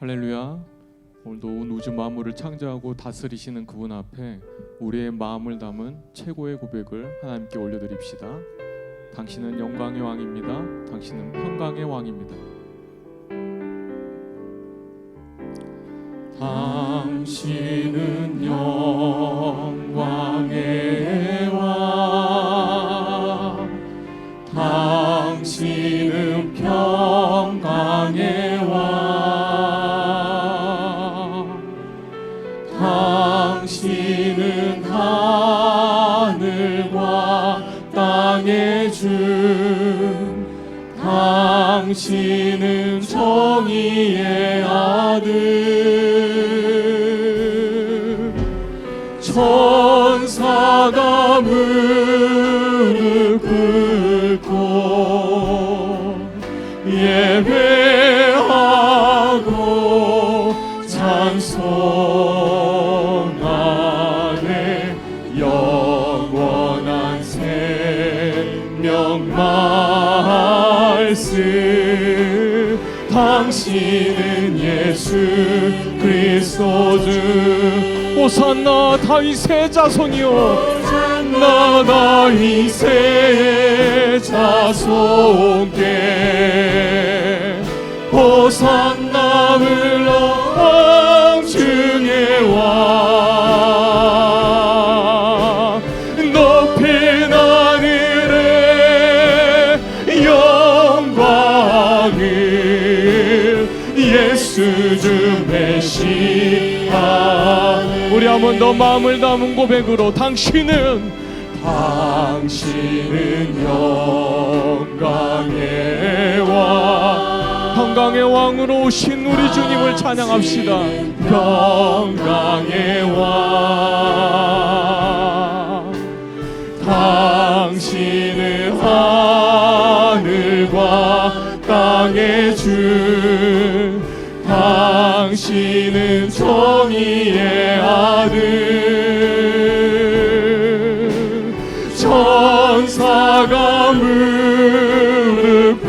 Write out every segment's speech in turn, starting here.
할렐루야. 오늘도 온 우주 만물을 창조하고 다스리시는 그분 앞에 우리의 마음을 담은 최고의 고백을 하나님께 올려드립시다. 당신은 영광의 왕입니다. 당신은 평강의 왕입니다. 당신은 영 당신은 하늘과 땅의 주. 당신은 정의의 아들. 천사가 무 당신은 예수 그리스도 주. 오산나 다윗의 자손이요. 오산나 다윗의 자손께. 호산나 불러 중의 왕 예수 주 메시아 우리 한 번 더 마음을 담은 고백으로 당신은 당신은 영광의 왕. 평강의 왕으로 오신 우리 주님을 찬양합시다. 평강의 왕. 당신은 하늘과 땅의 주 당신은 정의의 아들. 천사가 무릎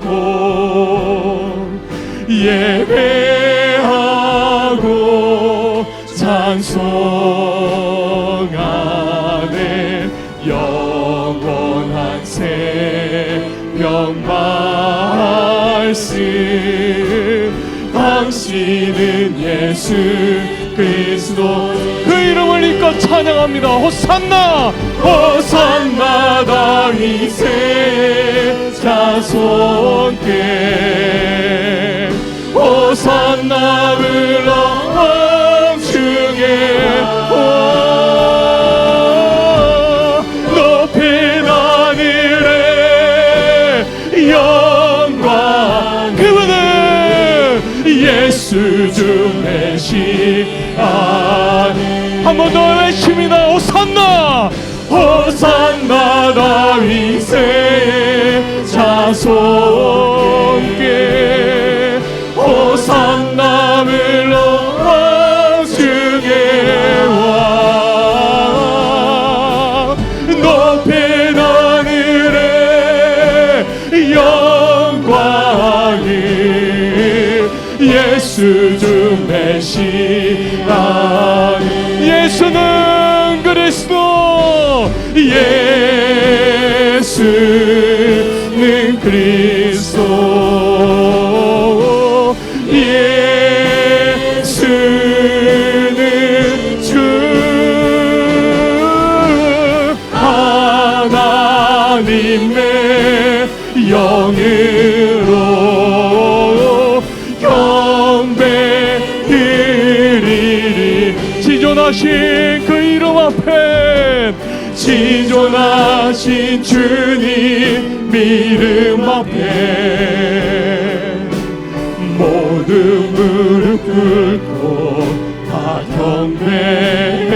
꿇고 예배하고 찬송하네. 영원한 생명 말씀 당신은 예수 그리스도. 그 이름을 입고 찬양합니다. 호산나 호산나 다윗의 자손께. 호산나 불러 예수 주 메시아 한번 더 외칩니다 호산나. 호산나 다윗의 메시아 예수는 그리스도 예수는 그리스도 하신 그 이름 앞에 지존하신 주님 이름 앞에 모두 무릎 꿇고 다 경배해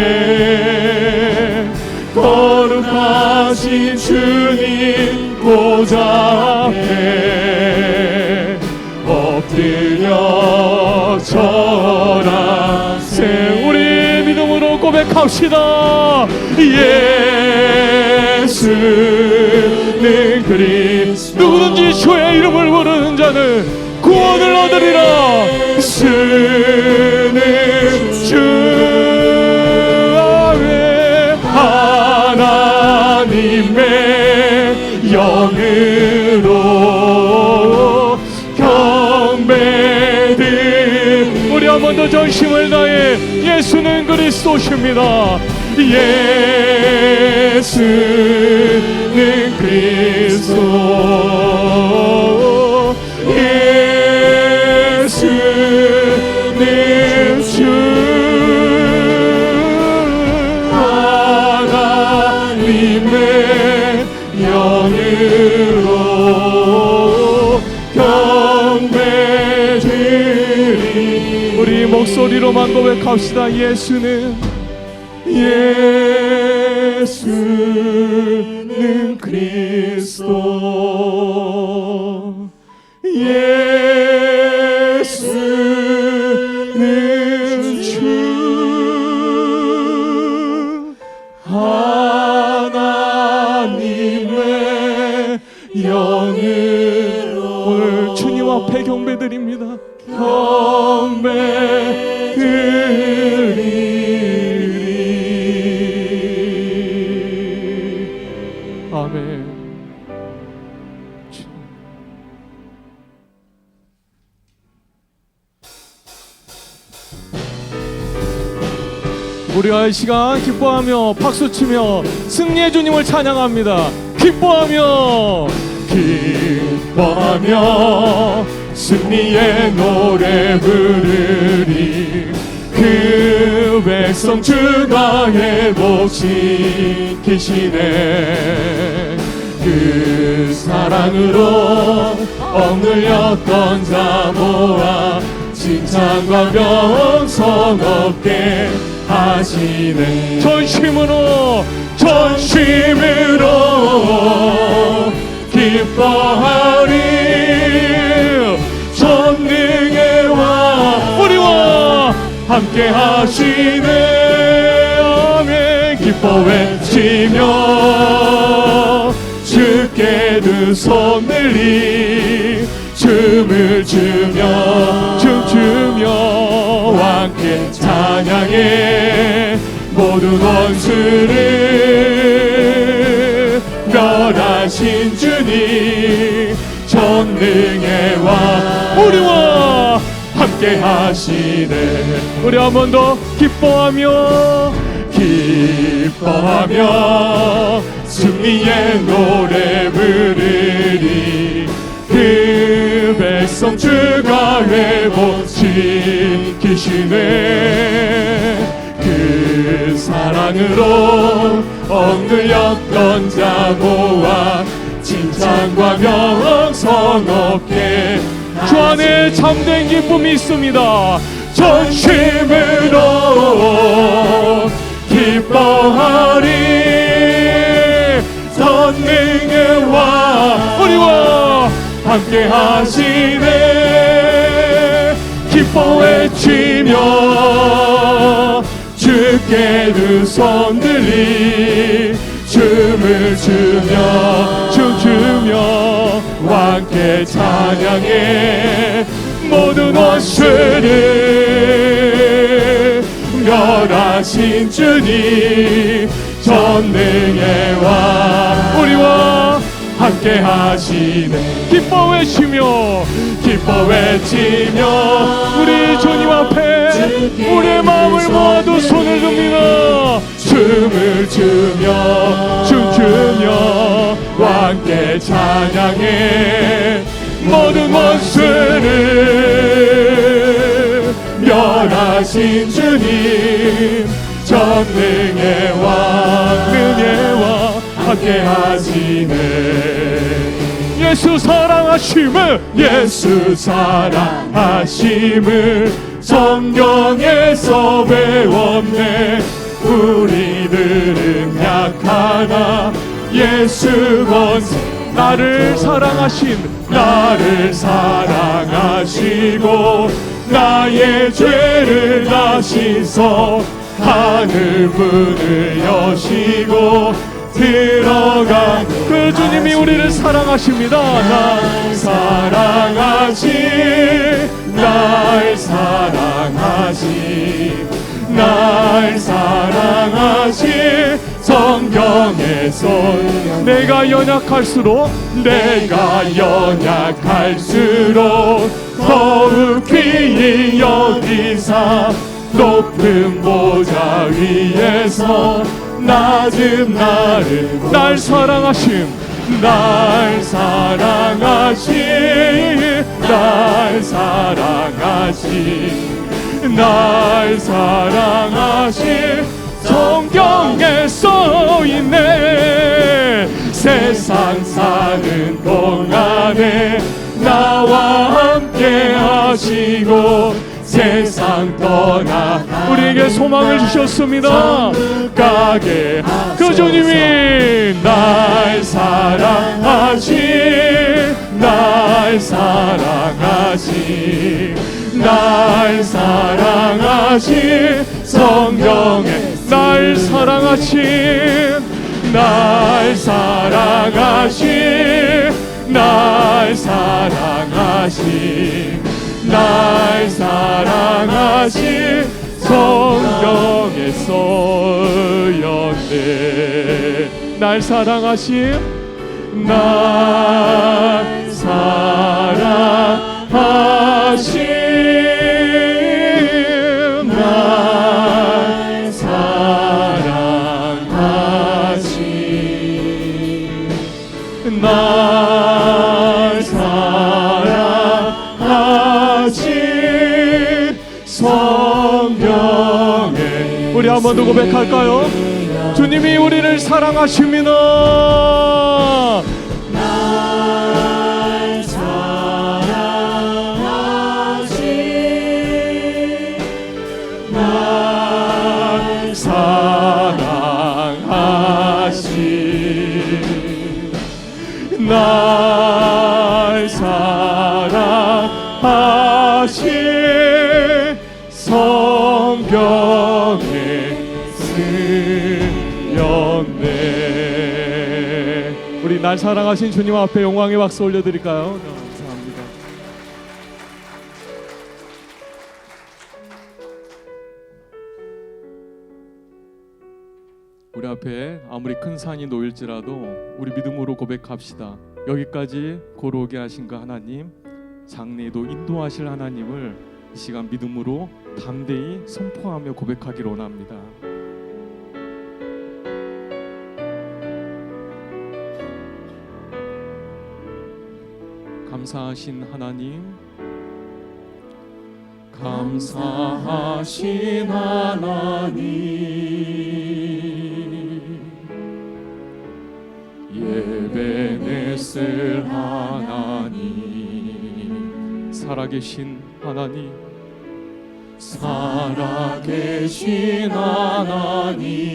거룩하신 주님 보좌 앞에 엎드려 우리 믿음으로 고백합시다. 예수는 그리스도. 누구든지 주의 이름을 부르는 자는 구원을 얻으리라 예수는 그리스도십니다. 예수는 그리스도 우리 목소리로만 고백합시다. 예수는 예수는 그리스도 우리가 이 시간 기뻐하며 박수치며 승리의 주님을 찬양합니다. 기뻐하며 기뻐하며 승리의 노래 부르리 그 백성 주가 회복시키시네 그 사랑으로 억눌렸던 자 모아 칭찬과 명성 얻게 하시네. 전심으로 전심으로 기뻐하리. 전능의 왕 우리와 함께 하시네. 아멘. 기뻐 외치며 주께 두손 늘리 춤을 추며 춤추며 함께 찬양해. 모든 원수를 멸하신 주님 전능의 왕 우리와 함께 하시네. 우리 한 번 더 기뻐하며 기뻐하며 승리의 노래 부르리 그 백성 주가 회복시키시네. 그 사랑으로 억눌렸던 자 모아 칭찬과 명성 얻게 주 안에 참된 기쁨이 있습니다. 전심으로 기뻐하리 전능의 왕. 우리와 함께 하시네. 기뻐 외치며 주께 두 손 들리 춤을 추며 춤추며 함께 찬양해. 모든 원수를 멸하신 주님 전능의 왕. 우리와 함께 하시네. 기뻐 외치며 기뻐 외치며 우리 주님 앞에 우리의 마음을 모아도 손을 듭니다. 춤을 추며 춤추며 함께 찬양해. 모든 원수를 멸하신 주님 전능의 왕 은혜와 함께 하시네. 예수 사랑하심을 예수 사랑하심을 성경에서 배웠네. 우리들은 약하나 예수 권세. 나를 사랑하신 나를 사랑하시고 나의 죄를 다시서 하늘 문을 여시고 들어가. 그 주님이 우리를 사랑하십니다. 날 사랑하시 날 사랑하시 날 사랑하시 성경에서 내가 연약할수록 내가 연약할수록 더욱 귀히 여기사 높은 보좌 위에서 낮은 나를 날 사랑하심 날 사랑하심 날 사랑하심 날 사랑하심. 성경에 써있네. 세상 사는 동안에 나와 함께 하시고 세상 떠나 우리에게 소망을 주셨습니다. 가게 그 주님이 날 사랑하시 날 사랑하시 날 사랑하시 성경에 날 사랑하시 날 사랑하시 날 사랑하시 날 사랑하시 성경에 써였네. 날 사랑하시 날 사랑하시 한 번 더 고백할까요? 주님이 우리를 사랑하십니다. 날 사랑하신 주님 앞에 영광의 박수 올려드릴까요? 네, 감사합니다. 우리 앞에 아무리 큰 산이 놓일지라도 우리 믿음으로 고백합시다. 여기까지 고로게 하신 그 하나님, 장래에도 인도하실 하나님을 이 시간 믿음으로 담대히 선포하며 고백하기를 원합니다. 감사하신 하나님, 감사하신 하나님. 예배 냈을 하나님. 살아계신 하나님. 살아계신 하나님.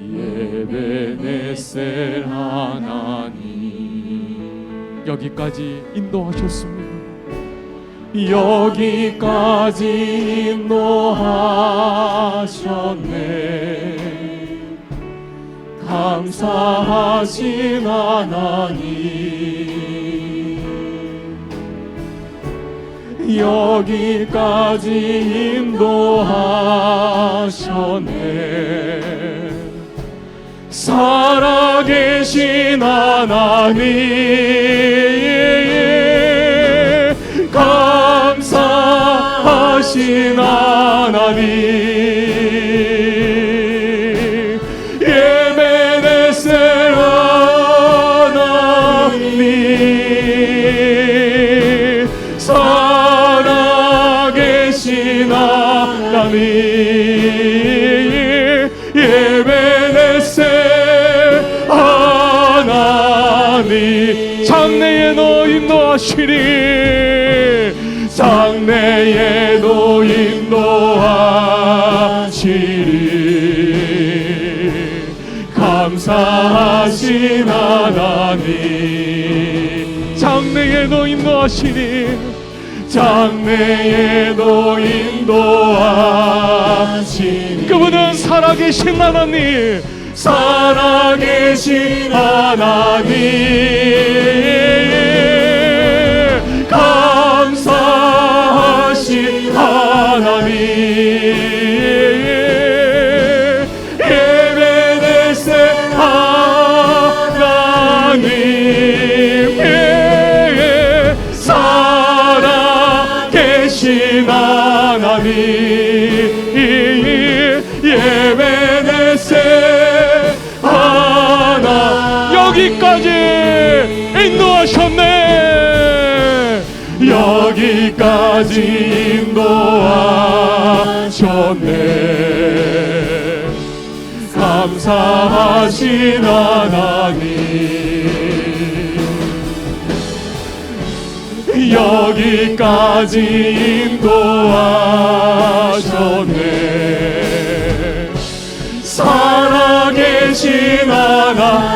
예배 냈을 하나님 여기까지 인도하셨습니다. 여기까지 인도하셨네. 감사하신 하나님. 여기까지 인도하셨네. 살아계신 하나님. 감사하신 하나님 하시리. 장래에도 인도하시리. 감사하신 하나님. 장래에도 인도하시리. 장래에도 인도하시니 그분은 살아계신 하나님. 살아계신 하나님. 끝까지 인도하셨네. 감사하신 하나님. 여기까지 인도하셨네. 살아계신 하나님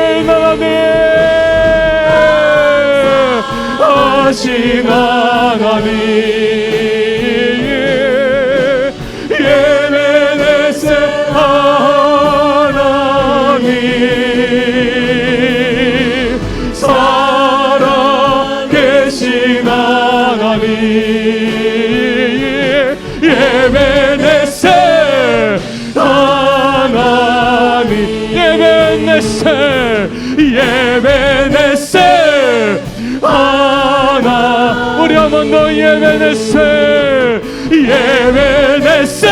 다시 나가리 Eterno y ebenecer, y ebenecer.